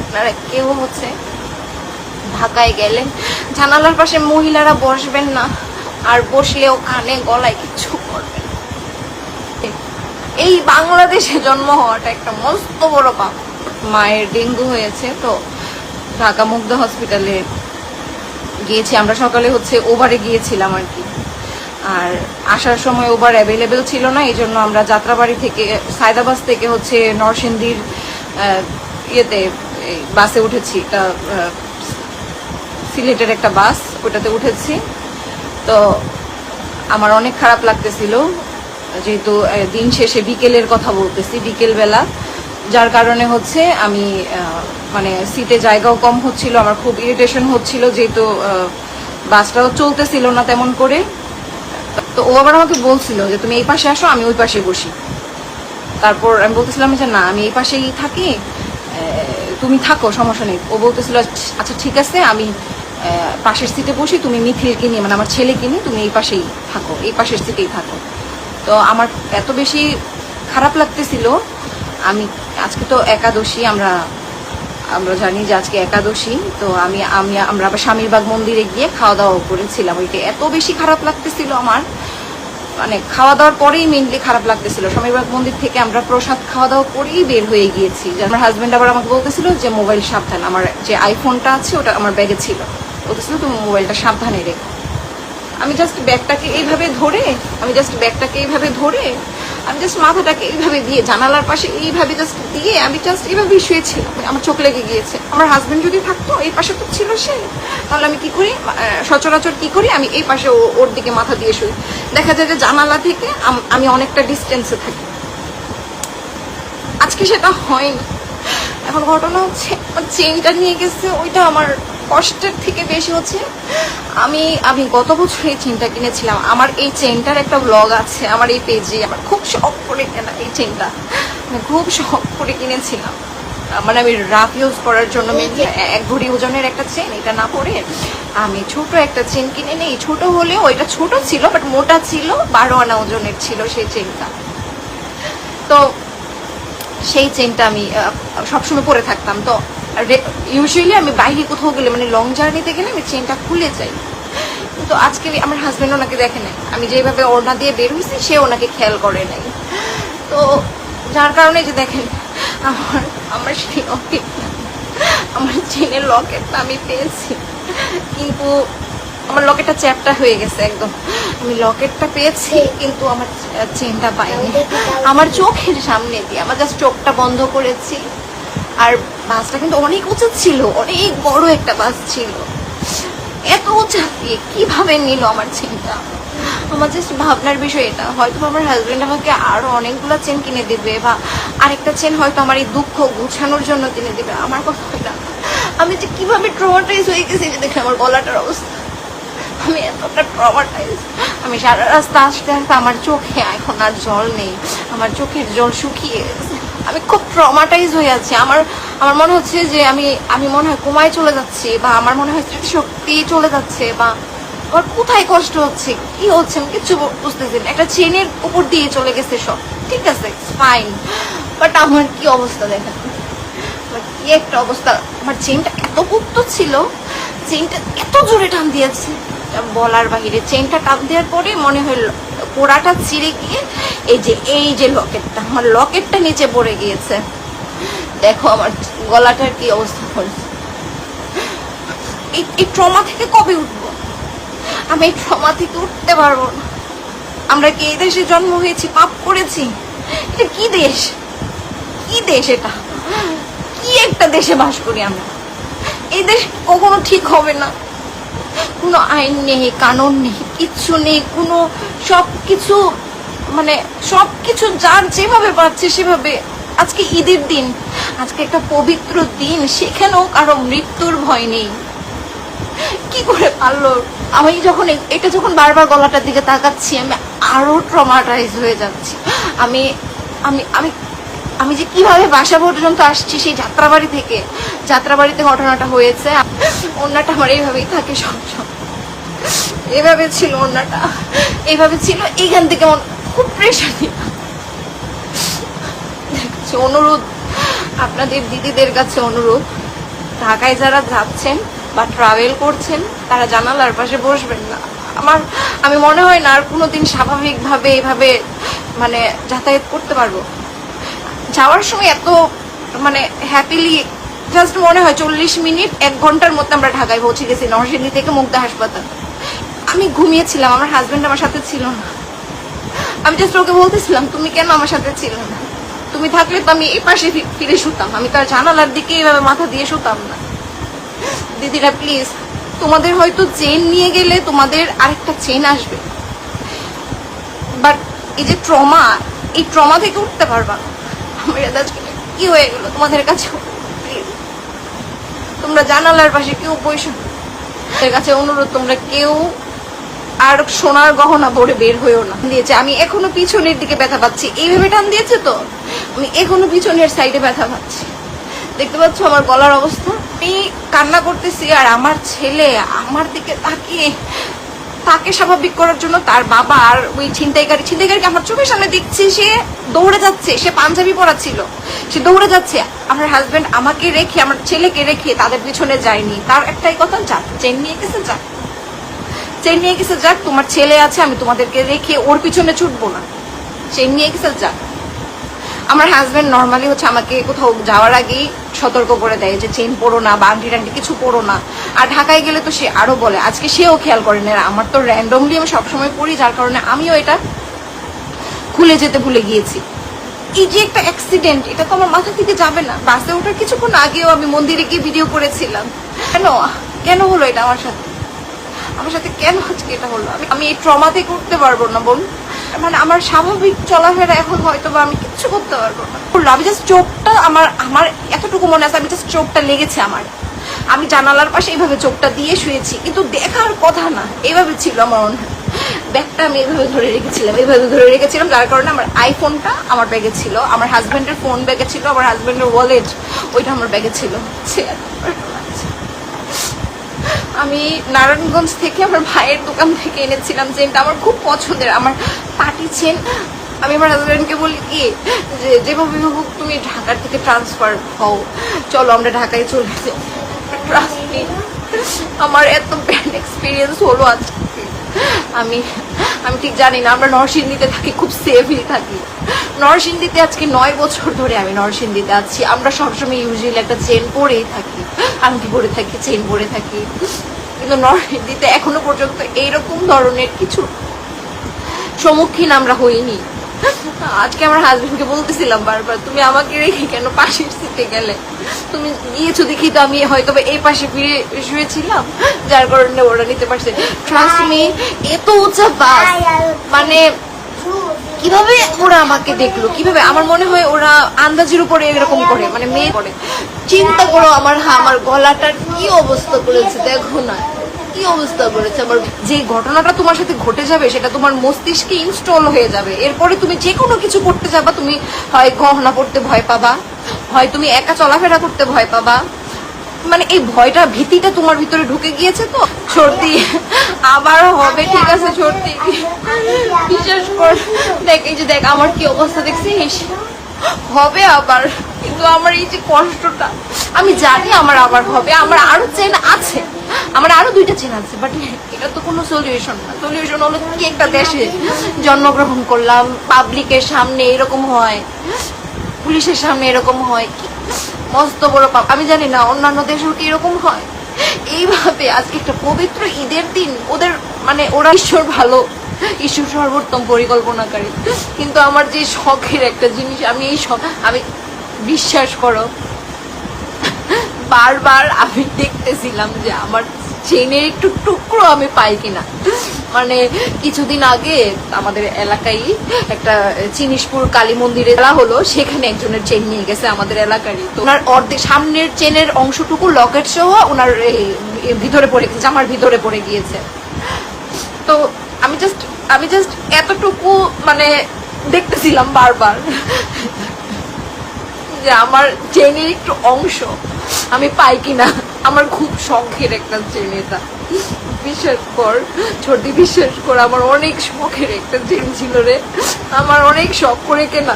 আপনারা কেউ হচ্ছে ঢাকায় গেলেন জানালার পাশে মহিলারা বসবেন না, আর বসলেও কানে গলায় কিছু করবেন এই বাংলাদেশে জন্ম হওয়াটা একটা মস্ত বড় পাপ। মায়ের ডেঙ্গু হয়েছে তো ঢাকা মুগ্ধ হসপিটালে গিয়েছি। আমরা সকালে হচ্ছে ওভারে গিয়েছিলাম আর কি। আর আসার সময় ওভার অ্যাভেলেবেল ছিল না, এই জন্য আমরা যাত্রাবাড়ি থেকে সায়দাবাস থেকে হচ্ছে নরসিংদীর ইয়েতে বাসে উঠেছি, একটা সিলেটের একটা বাস, ওটাতে উঠেছি। তো আমার অনেক খারাপ লাগতেছিল, যেহেতু দিন শেষে বিকেলের কথা বলতেছি, বিকেলবেলা। যার কারণে হচ্ছে আমি মানে সিটে জায়গাও কম হচ্ছিল, আমার খুব ইরিটেশন হচ্ছিল, যেহেতু বাসটাও চলতেছিল না তেমন করে। তো ও আবার আমাকে বলছিল যে, তুমি এই পাশে আসো, আমি ওই পাশে বসি। তারপর আমি বলতেছিলাম যে, না, আমি এই পাশেই থাকি। তুমি থাকো, সমস্যা নেই। ও বলতেছিল আচ্ছা ঠিক আছে, আমি পাশের সিটে বসি, তুমি মিথিলকে নিয়ে মানে আমার ছেলেকে নিয়ে, তুমি এই পাশেই থাকো, এই পাশের সিটেই থাকো। তো আমার এত বেশি খারাপ লাগতেছিল, আমি আজকে তো একাদশী, আমরা আমরা জানি যে আজকে একাদশী, তো আমি আমি, আমরা আবার স্বামীরবাগ মন্দিরে গিয়ে খাওয়া দাওয়া করেছিলাম, ওইটা এত বেশি খারাপ লাগতেছিল আমার মানে খাওয়া দাওয়ার পরেই মেনলি খারাপ লাগতেছিল। স্বামীবাগ মন্দির থেকে আমরা প্রসাদ খাওয়া দাওয়া করেই বের হয়ে গিয়েছি। আমার হাজব্যান্ড আবার আমাকে বলতেছিল যে, মোবাইল সাবধান, আমার যে আইফোনটা আছে, ওটা আমার ব্যাগে ছিল। বলতেছিল, তুমি মোবাইলটা সাবধানে রেখো। আমি জাস্ট ব্যাগটাকে এইভাবে ধরে, আমি জাস্ট ব্যাগটাকে এইভাবে ধরে আমি জাস্ট মাথাটাকে এইভাবে দিয়ে, জানালার পাশে এইভাবে জাস্ট দিয়ে আমি জাস্ট এইভাবেই শুয়েছিলাম আমার চোখ লেগে গিয়েছে। আমার হাজব্যান্ড যদি থাকতো, এই পাশে তো ছিল সে, তাহলে আমি কি করি? সচরাচর কি করি? আমি এই পাশে ওর দিকে মাথা দিয়ে শুই। দেখা যায় যে জানালা থেকে আমি অনেকটা ডিস্টেন্সে থাকি। আজকে সেটা হয়নি। এখন ঘটনা হচ্ছে, আমার চেনটা নিয়ে গেছে, ওইটা আমার কষ্টের থেকে বেশি হচ্ছে। আমি আমি গত বছর এই চেনটা কিনেছিলাম। আমার এই চেনটার একটা ব্লগ আছে, আমার এই পেজে আমার খুব শখ করে কেনা এই চেনটা। আমি খুব শখ করে কিনেছিলাম। মানে আমি রাফ ইউজ করার জন্য এক ঘড়ি ওজনের একটা চেন, এটা না পরে আমি ছোট একটা চেন কিনে নেই। ছোট হলেও ওইটা ছোট ছিল বাট মোটা ছিল, বারো আনা ওজনের ছিল সেই চেনটা। তো সেই চেনটা আমি সবসময় পরে থাকতাম। তো ইউজুয়ালি আমি বাইরে কোথাও গেলে মানে লং জার্নিতে গেলে আমি চেনটা খুলে যাই। কিন্তু আজকে আমার হাজব্যান্ড ওনাকে দেখে নাই। আমি যেভাবে ওড়না দিয়ে বের হয়েছি, সে ওনাকে খেয়াল করে নাই। তো যার কারণে যে দেখেন, আমার আমার সেই আমার চেনের লকেটটা আমি পেয়েছি। কিন্তু আমার লকেটটা চ্যাপটা হয়ে গেছে একদম। আমি লকেটটা পেয়েছি, কিন্তু আমার চেনটা পাইনি। আমার চোখের সামনে দিয়ে, আমার জাস্ট চোখটা বন্ধ করেছি। আর বাসটা কিন্তু অনেক উঁচু ছিল, অনেক বড় একটা বাস ছিল। এত উঁচা দিয়ে কীভাবে নিল আমার চেনটা আমার জাস্ট ভাবনার বিষয় এটা। হয়তো আমার হাজবেন্ড আমাকে আরও অনেকগুলো চেন কিনে দেবে বা আরেকটা চেন হয়তো আমার এই দুঃখ গুছানোর জন্য কিনে দেবে। আমার কথা না। আমি যে কীভাবে ট্রমাটাইজ হয়ে গেছি যে দেখে আমার গলাটার অবস্থা। আমি এতটা ট্রমাটাইজ আমি সারা রাস্তা আসতে আসতে আমার চোখে, এখন আর জল নেই। আমার চোখের জল শুকিয়ে গেছে। আমি খুব ট্রমাটাইজ হয়ে আছি। আমার আমার মনে হচ্ছে যে আমি আমি মনে হয় কোমায় চলে যাচ্ছি বা আমার মনে হয় স্মৃতিশক্তি চলে যাচ্ছে বা আমার কোথায় কষ্ট হচ্ছে, কি হচ্ছে আমি কিচ্ছু বুঝতেছি না। একটা চেনের উপর দিয়ে চলে গেছে সব। ঠিক আছে ফাইন বাট আমার কি অবস্থা দেখেন? কি একটা অবস্থা? আমার চেনটা এত গুপ্ত ছিল, চেনটা এত জোরে টান দিয়েছে। বলার বাহিরে, চেনটা টান দেওয়ার পরে মনে হলো পোড়াটা ছিঁড়ে গিয়ে এই যে এই যে লকেটটা, আমার লকেটটা নিচে পড়ে গিয়েছে। দেখো আমার গলাটার কি অবস্থা এই এই ট্রমা থেকে কবে উঠবো? আমি এই ট্রমা থেকে উঠতে পারব না। আমরা কি এই দেশে জন্ম হয়েছি, পাপ করেছি? এটা কি দেশ? কি দেশ এটা? কি একটা দেশে বাস করি আমরা? এই দেশ কখনো ঠিক হবে না। কোনো আইন নেই, কানুন নেই, কিচ্ছু নেই, কোনো সব কিছু মানে সব কিছু যার যেভাবে পাচ্ছে সেভাবে আজকে ঈদের দিন, আজকে একটা পবিত্র দিন, সেখানেও কারও মৃত্যুর ভয় নেই। কি করে পারল? আমি যখন এটা যখন বারবার গলাটার দিকে তাকাচ্ছি, আমি আরও ট্রমাটাইজ হয়ে যাচ্ছি। আমি আমি আমি আমি যে কীভাবে বাসা পর্যন্ত আসছি সেই যাত্রাবাড়ি থেকে, যাত্রাবাড়িতে ঘটনাটা হয়েছে। অন্যটা আমার এইভাবেই থাকে সব সব এভাবে ছিল অন্যটা এইভাবে ছিল, এইখান থেকে আমার খুব দেখছি অনুরোধ, আপনাদের দিদিদের কাছে অনুরোধ। ঢাকায় যারা যাচ্ছেন বা ট্রাভেল করছেন, তারা জানালার পাশে বসবেন না। আমার, আমি মনে হয় না আর কোনোদিন স্বাভাবিকভাবে এভাবে মানে যাতায়াত করতে পারব। যাওয়ার সময় এত মানে হ্যাপিলি জাস্ট মনে হয় চল্লিশ মিনিট, এক ঘণ্টার মধ্যে আমরা ঢাকায় পৌঁছে গেছি, নরসিংদী থেকে মুগ্ধা হাসপাতাল। আমি ঘুমিয়েছিলাম, আমার হাজবেন্ড আমার সাথে ছিল না। আমি জাস্ট ওকে বলতেছিলাম, তুমি কেন আমার সাথে ছিল না? তুমি থাকলে তো আমি এই পাশে ফিরে শুতাম, আমি তো আর জানালার দিকে এইভাবে মাথা দিয়ে শুতাম না। দিদিরা প্লিজ তোমাদের হয়তো চেন নিয়ে গেলে তোমাদের আরেকটা চেন আসবে। বাট এই যে ট্রমা এই ট্রমা থেকে উঠতে পারবা না। আজকে কি হয়ে গেল তোমাদের কাছে? তোমরা জানালার পাশে কেউ বসে। তোমাদের কাছে অনুরোধ, তোমরা কেউ আর সোনার গহনা পরে বের হয়েও না। দিয়েছে। আমি এখনও পিছনের দিকে ব্যথা পাচ্ছি। এইভাবে টান দিয়েছে তো? আমি এখনও পিছনের সাইডে ব্যথা পাচ্ছি। দেখতে পাচ্ছ আমার গলার অবস্থা? আমি কান্না করতেছি আর আমার ছেলে আমার দিকে তাকিয়ে তাকে স্বাভাবিক করার জন্য তার বাবা আর ওই ছিনতাইকারী, ছিনতাইকারীকে আমার চোখের সামনে দেখছি, সে দৌড়ে যাচ্ছে, সে পাঞ্জাবি পরা ছিল সে দৌড়ে যাচ্ছে, আমার হাজবেন্ড আমাকে রেখে, আমার ছেলেকে রেখে তাদের পিছনে যায়নি। তার একটাই কথা যাক চেন নিয়ে গেছে যাক চেন নিয়ে গেছে, যাক, তোমার ছেলে আছে, আমি তোমাদেরকে রেখে ওর পিছনে ছুটবো না। চেন নিয়ে গেছে, যাক। আমার হাজবেন্ড নর্মালি হচ্ছে আমাকে কোথাও যাওয়ার আগেই সতর্ক করে দেয় যে চেন পরো না বা আংটি টাংটি কিছু পরো না। আর ঢাকায় গেলে তো সে আরও বলে, আজকে সেও খেয়াল করে না। আমার তো র্যান্ডমলি আমি সবসময় পড়ি, যার কারণে আমিও এটা খুলে যেতে ভুলে গিয়েছি। এই যে একটা অ্যাক্সিডেন্ট এটা তো আমার মাথা থেকে যাবে না। বাসে ওঠার কিছুক্ষণ আগেও আমি মন্দিরে গিয়ে ভিডিও করেছিলাম। কেন? কেন হলো এটা আমার সাথে? আমার সাথে কেন আজকে এটা হলো? আমি আমি এই ট্রমা থেকে উঠতে পারব না, বোন। মানে আমার স্বাভাবিক চলাফেরা এখন হয়তো বা আমি কিচ্ছু করতে পারব না। আমি জাস্ট চোখটা আমার আমার এতটুকু মনে আছে, আমি জাস্ট চোখটা লেগেছে আমার আমি জানালার পাশে এইভাবে চোখটা দিয়ে শুয়েছি, কিন্তু দেখার কথা না, এইভাবে ছিল আমার হয়। ব্যাগটা আমি এইভাবে ধরে রেখেছিলাম, এইভাবে ধরে রেখেছিলাম, যার কারণে আমার আইফোনটা আমার ব্যাগে ছিল, আমার হাজব্যান্ডের ফোন ব্যাগে ছিল, আমার হাজব্যান্ডের ওয়ালেট ওইটা আমার ব্যাগে ছিল। আমি নারায়ণগঞ্জ থেকে আমার ভাইয়ের দোকান থেকে এনেছিলাম চেনটা, আমার খুব পছন্দের, আমার পাটি চেন আমি আমার হাজব্যান্ডকে বলি কি, যে যেভাবে হোক তুমি ঢাকার থেকে ট্রান্সফার হও। চলো, আমরা ঢাকায় চলে যাই। আমার এত ব্যাড এক্সপিরিয়েন্স হলো আজকে। আমি আমি ঠিক জানি না, আমরা নরসিংদীতে থাকি, খুব সেফলি থাকি। নরসিংদীতে আজকে নয় বছর ধরে আমি নরসিংদীতে আছি। আমরা সবসময় ইউজুয়ালি একটা চেন পরেই থাকি। আংটি পরে থাকি চেন পরে থাকি। কিন্তু নরসিংদীতে এখনও পর্যন্ত এইরকম ধরনের কিছু সম্মুখীন আমরা হইনি। আজকে আমার হাজবেন্ডকে বলতেছিলাম বারবার তুমি আমাকে রেখে কেন পাশের সিটে গেলে? তুমি গিয়েছো দেখি তো আমি হয়তো এই পাশে ফিরে শুয়েছিলাম যার কারণে ওরা নিতে পারছে। ট্রাস্ট মি এত উঁচা বাস মানে কীভাবে ওরা আমাকে দেখল? কীভাবে? আমার মনে হয় ওরা আন্দাজের উপরে এরকম করে মানে মেয়ে করে। চিন্তা করো আমার হা আমার গলাটার কি অবস্থা করেছে দেখো না। কি অবস্থা করেছে আমার যে ঘটনাটা তোমার সাথে ঘটে যাবে সেটা তোমার মস্তিষ্কে ইনস্টল হয়ে যাবে। এরপরে তুমি যে কোনো কিছু করতে যাবা তুমি হয় গহনা পড়তে ভয় পাবা হয় তুমি একা চলাফেরা করতে ভয় পাবা। মানে এই ভয়টা ভীতিটা তোমার ভিতরে ঢুকে গিয়েছে তো? সর্দি আবার হবে ঠিক আছে সর্দি বিশ্বাস কর। দেখ, এই যে দেখ, আমার কি অবস্থা দেখছিস? হবে আবার, কিন্তু আমার এই যে কষ্টটা, আমি জানি আমার আবার হবে, আমার আরও চেন আছে, আমার আরও দুইটা চেন আছে বাট এটা তো কোনো সলিউশন না। সলিউশন হলো কি একটা দেশে জন্মগ্রহণ করলাম পাবলিকের সামনে এরকম হয়, পুলিশের সামনে এরকম হয় মস্ত বড় পাপ। আমি জানি না, অন্যান্য দেশেও কি এরকম হয়। এইভাবে আজকে একটা পবিত্র ঈদের দিন, ওদের মানে ওরা ঈশ্বর ভালো ঈশ্বর সর্বোত্তম পরিকল্পনাকারী। কিন্তু আমার যে শখের একটা জিনিস, আমি এই শখ আমি বিশ্বাস করো, বারবার আমি দেখতেছিলাম যে আমার চেনের একটু টুকরো আমি পাই কিনা। মানে কিছুদিন আগে আমাদের এলাকায় একটা চিনিসপুর কালী মন্দিরে খেলা হলো, সেখানে একজনের চেন নিয়ে গেছে আমাদের এলাকারই। তো ওনার অর্ধেক সামনের চেনের অংশটুকু লকেট সহ ওনার ভিতরে পড়ে গেছে জামার ভিতরে পড়ে গিয়েছে। তো আমি জাস্ট আমি জাস্ট এতটুকু মানে দেখতেছিলাম বারবার যে আমার চেনের একটু অংশ আমি পাই কিনা। আমার খুব শখের একটা চেন এটা। বিশ্বাস কর ছোটি বিশ্বাস কর আমার অনেক শখের একটা চেন ছিল রে। আমার অনেক শখ করে কেনা।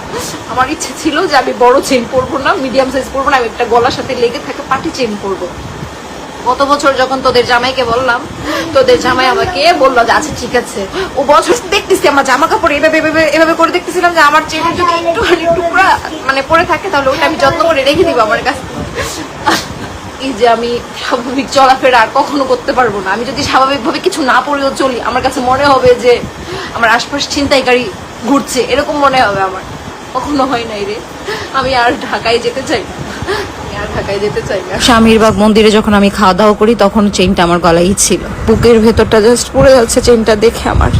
আমার ইচ্ছে ছিল যে আমি বড় চেন পরবো না মিডিয়াম সাইজ পরবো না, আমি একটা গলার সাথে লেগে থাকে পাটি চেন পরবো। গত বছর যখন তোদের জামাইকে বললাম, তোদের জামাই আমাকে বলল যে আচ্ছা ঠিক আছে। ও বছর দেখতেছি আমার জামা কাপড় এভাবে এভাবে এভাবে করে দেখতেছিলাম যে, আমার চেনে যদি একটু টুকরা মানে পরে থাকে, তাহলে ওটা আমি যত্ন করে রেখে দিব আমার কাছে। এই যে আমি স্বাভাবিক চলাফেরা আর কখনো করতে পারব না। আমি যদি স্বাভাবিকভাবে কিছু না পড়েও চলি, আমার কাছে মনে হবে যে, আমার আশপাশ ছিনতাইকারী ঘুরছে। এরকম মনে হবে আমার। কখনো হয় নাই রে। আমি আর ঢাকায় যেতে চাই না। আর ঢাকায় যেতে চাই স্বামীর বাগ মন্দিরে যখন আমি খাওয়া দাওয়া করি, তখন চেনটা আমার গলায় ছিল বুকের ভেতরটা জাস্ট পড়ে যাচ্ছে চেনটা দেখে আমার।